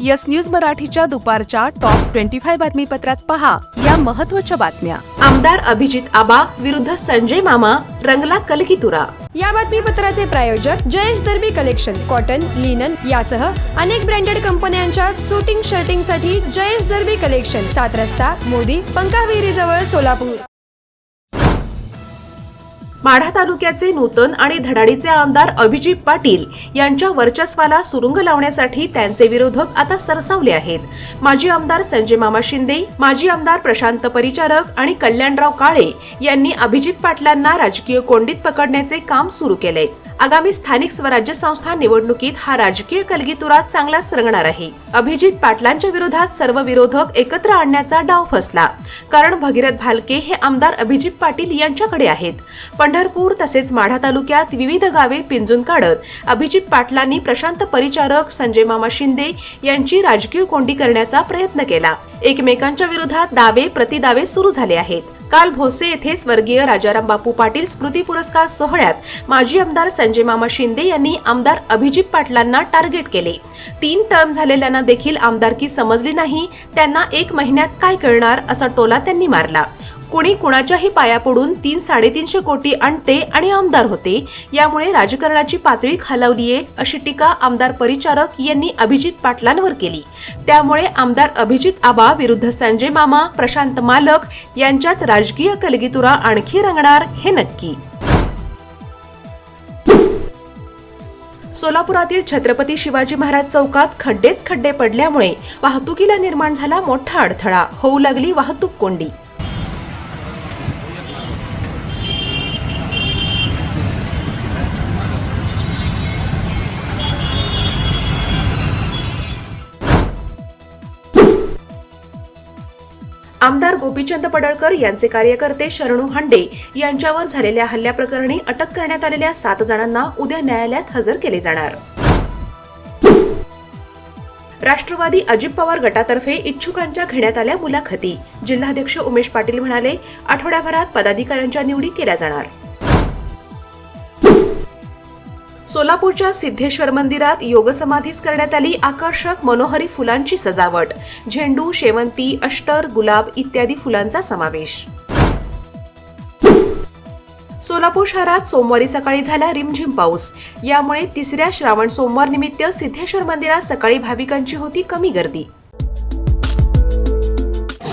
Yes news मराठीच्या दुपारच्या top twenty five बातमीपत्रात पहा या महत्त्वाच्या बातम्या. आमदार अभिजित आबा विरुद्ध संजय मामा रंगला कलकीतुरा या बातमीपत्राचे प्रायोजक Jayesh Darbi collection cotton linen यासह अनेक ब्रँडेड कंपन्यांच्या सुटिंग शर्टिंगसाठी जयेश दर्बी कलेक्शन सात रस्ता मोदी पंकाविहिरी जवळ सोलापूर. माढा तालुक्याचे नूतन आणि धडाडीचे आमदार अभिजित पाटील यांच्या वर्चस्वाला सुरुंग लावण्यासाठी त्यांचे विरोधक आता सरसावले आहेत. माजी आमदार संजय मामा शिंदे माजी आमदार प्रशांत परिचारक आणि कल्याणराव काळे यांनी अभिजित पाटलांना राजकीय कोंडीत पकडण्याचे काम सुरू केले. आगामी स्थानिक स्वराज्य संस्था निवडणुकीत हा राजकीय कलगीतुरात चांगलाच रंगणार आहे. अभिजित पाटलांच्या विरोधात सर्व विरोधक एकत्र आणण्याचा डाव फसला. कारण भगीरथ भालके हे आमदार अभिजित पाटील यांच्याकडे आहेत. पंढरपूर तसेच माढा तालुक्यात विविध गावे पिंजून काढत अभिजित पाटलांनी प्रशांत परिचारक संजय मामा शिंदे यांची राजकीय कोंडी करण्याचा प्रयत्न केला. एकमेकांच्या विरोधात दावे प्रतिदावे सुरू झाले आहेत. काल भोसे येथे स्वर्गीय राजाराम बापू पाटील स्मृती पुरस्कार सोहळ्यात माजी आमदार संजय मामा शिंदे यांनी आमदार अभिजित पाटलांना टार्गेट केले. तीन टर्म झालेल्यांना देखील आमदारकी समजली नाही त्यांना एक महिन्यात काय कळणार असा टोला त्यांनी मारला. कुणी कुणाच्याही पाया पडून तीन साडेतीनशे कोटी आणते आणि आमदार होते यामुळे राजकारणाची पातळी खालावलीये अशी टीका आमदार परिचारक यांनी अभिजित पाटलांवर केली. त्यामुळे आमदार अभिजित आबा विरुद्ध संजय मामा प्रशांत मालक यांच्यात राजकीय कलगीतुरा आणखी रंगणार हे नक्की. सोलापुरातील छत्रपती शिवाजी महाराज चौकात खड्डेच खड्डे पडल्यामुळे वाहतुकीला निर्माण झाला मोठा अडथळा. होऊ लागली वाहतूक कोंडी. आमदार गोपीचंद पडळकर यांचे कार्यकर्ते शरणू हांडे यांच्यावर झालेल्या हल्ल्याप्रकरणी अटक करण्यात आलेल्या सात जणांना उद्या न्यायालयात हजर केले जाणार. राष्ट्रवादी अजित पवार गटातर्फे इच्छुकांच्या घेण्यात आल्या मुलाखती. जिल्हाध्यक्ष उमेश पाटील म्हणाले आठवड्याभरात पदाधिकाऱ्यांच्या निवडी केल्या जाणार. सोलापूरच्या सिद्धेश्वर मंदिरात योगसमाधीस करण्यात आली आकर्षक मनोहरी फुलांची सजावट. झेंडू शेवंती अष्टर गुलाब इत्यादी फुलांचा समावेश. सोलापूर शहरात सोमवारी सकाळी झाला रिमझिम पाऊस. यामुळे तिसऱ्या श्रावण सोमवार निमित्त सिद्धेश्वर मंदिरात सकाळी भाविकांची होती कमी गर्दी.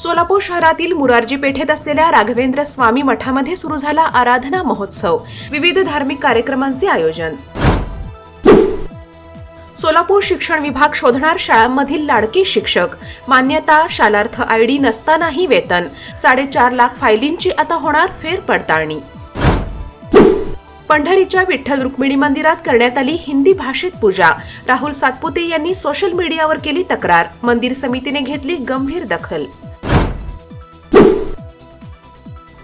Solapur शहरातील मुरारजी पेठेत असलेल्या राघवेंद्र स्वामी मठामध्ये सुरू झाला आराधना महोत्सव. विविध धार्मिक कार्यक्रमांचे आयोजन. सोलापूर शिक्षण विभाग शोधणार शाळांमधील लाडके शिक्षक. मान्यता शालार्थ आय डी नसतानाही वेतन. साडेचार लाख फायलींची आता होणार फेरपडताळणी. पंढरीच्या विठ्ठल रुक्मिणी मंदिरात करण्यात आली हिंदी भाषेत पूजा. राहुल सातपुते यांनी सोशल मीडियावर केली तक्रार. मंदिर समितीने घेतली गंभीर दखल.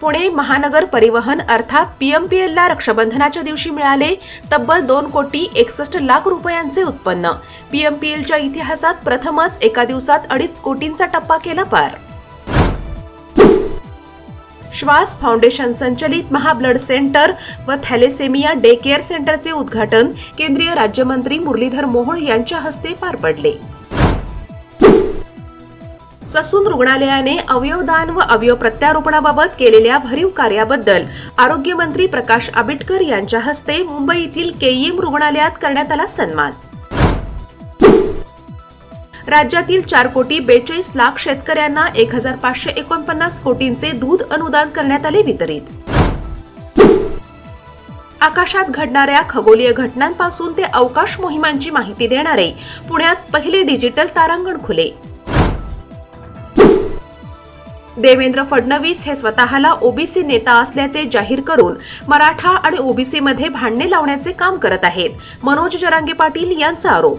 पुणे महानगर परिवहन अर्थात पीएमपीएलला रक्षाबंधनाच्या दिवशी मिळाले तब्बल दोन कोटी एकसष्ट लाख रुपयांचे उत्पन्न. पीएमपीएलच्या इतिहासात प्रथमच एका दिवसात अडीच कोटींचा टप्पा केला पार. श्वास फाउंडेशन संचलित महाब्लड सेंटर व थॅलेसेमिया डे केअर सेंटरचे उद्घाटन केंद्रीय राज्यमंत्री मुरलीधर मोहोळ यांच्या हस्ते पार पडले. ससून रुग्णालयाने अवयवदान व अवयव प्रत्यारोपणाबाबत केलेल्या भरीव कार्याबद्दल आरोग्यमंत्री प्रकाश आबिटकर यांच्या हस्ते मुंबई येथील केईएम रुग्णालयात करण्यात आला सन्मान. राज्यातील चार कोटी बेचाळीस लाख शेतकऱ्यांना एक हजार पाचशे एकोणपन्नास कोटींचे दूध अनुदान करण्यात आले वितरित. आकाशात घडणाऱ्या खगोलीय घटनांपासून ते अवकाश मोहिमांची माहिती देणारे पुण्यात पहिले डिजिटल तारांगण खुले. देवेंद्र फडणवीस हे स्वतःला ओबीसी नेता असल्याचे जाहीर करून मराठा आणि ओबीसीमध्ये भांडणे लावण्याचे काम करत आहेत. मनोज जरांगे पाटील यांचा आरोप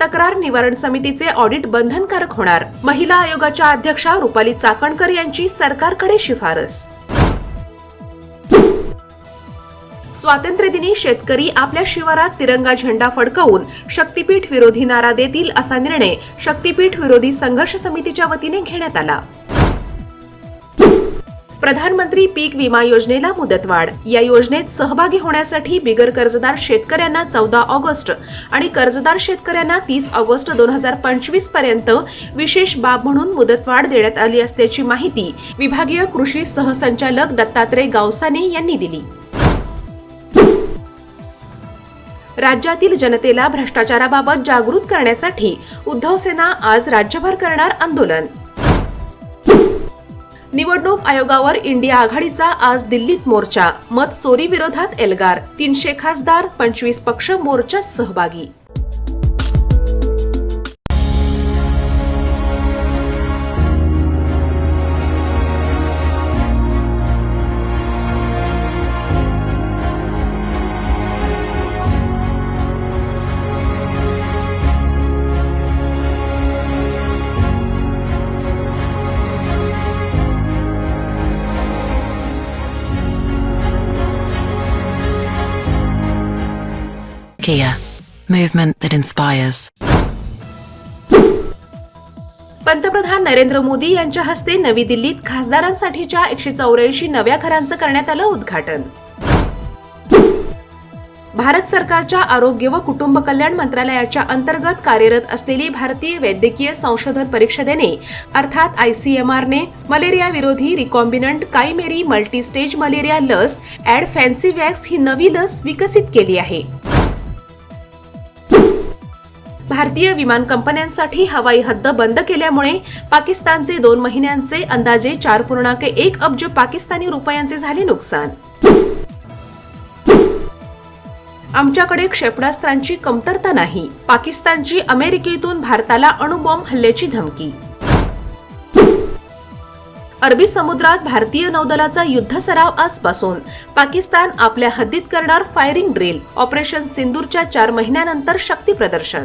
तक्रार निवारण समितीचे ऑडिट बंधनकारक होणार. महिला आयोगाच्या अध्यक्षा रुपाली चाकणकर यांची सरकारकडे शिफारस. स्वातंत्र्यदिनी शेतकरी आपल्या शिवारात तिरंगा झेंडा फडकवून शक्तीपीठ विरोधी नारा देतील असा निर्णय शक्तीपीठ विरोधी संघर्ष समितीच्या वतीने घेण्यात आला. प्रधानमंत्री पीक विमा योजनेला मुदतवाढ. या योजनेत सहभागी होण्यासाठी बिगर कर्जदार शेतकऱ्यांना चौदा ऑगस्ट आणि कर्जदार शेतकऱ्यांना तीस ऑगस्ट दोन हजार पंचवीसपर्यंत विशेष बाब म्हणून मुदतवाढ देण्यात आली असल्याची माहिती विभागीय कृषी सहसंचालक दत्तात्रय गावसाने यांनी दिली. राज्यातील जनतेला भ्रष्टाचाराबाबत जागृत करण्यासाठी उद्धव सेना आज राज्यभर करणार आंदोलन. निवडणूक आयोगावर इंडिया आघाडीचा आज दिल्लीत मोर्चा. मत चोरी विरोधात एल्गार. तीनशे खासदार पंचवीस पक्ष मोर्चात सहभागी. Kia, movement that inspires. पंतप्रधान नरेंद्र मोदी यांच्या हस्ते नवी दिल्लीत खासदारांसाठीच्या एकशे चौऱ्याऐंशी नव्या घरांचं करण्यात आलं उद्घाटन. भारत सरकारच्या आरोग्य व कुटुंब कल्याण मंत्रालयाच्या अंतर्गत कार्यरत असलेली भारतीय वैद्यकीय संशोधन परिषदेने अर्थात आयसीएमआरने मलेरिया विरोधी रिकॉम्बिनंट काईमेरी मल्टीस्टेज मलेरिया लस ऍड फॅन्सीवॅक्स ही नवी लस विकसित केली आहे. भारतीय विमान कंपन्यांसाठी हवाई हद्द बंद केल्यामुळे पाकिस्तानचे दोन महिन्यांचे अंदाजे चार पूर्णांक एक अब्ज पाकिस्तानी रुपयांचे झाले नुकसान. आमच्याकडे क्षेपणास्त्रांची कमतरता नाही. पाकिस्तानची अमेरिकेतून भारताला अणुबॉम्ब हल्ल्याची धमकी. अरबी समुद्रात भारतीय नौदलाचा युद्ध सराव आजपासून. पाकिस्तान आपल्या हद्दीत करणार फायरिंग ड्रिल. ऑपरेशन सिंदूरच्या चार महिन्यानंतर शक्ती प्रदर्शन.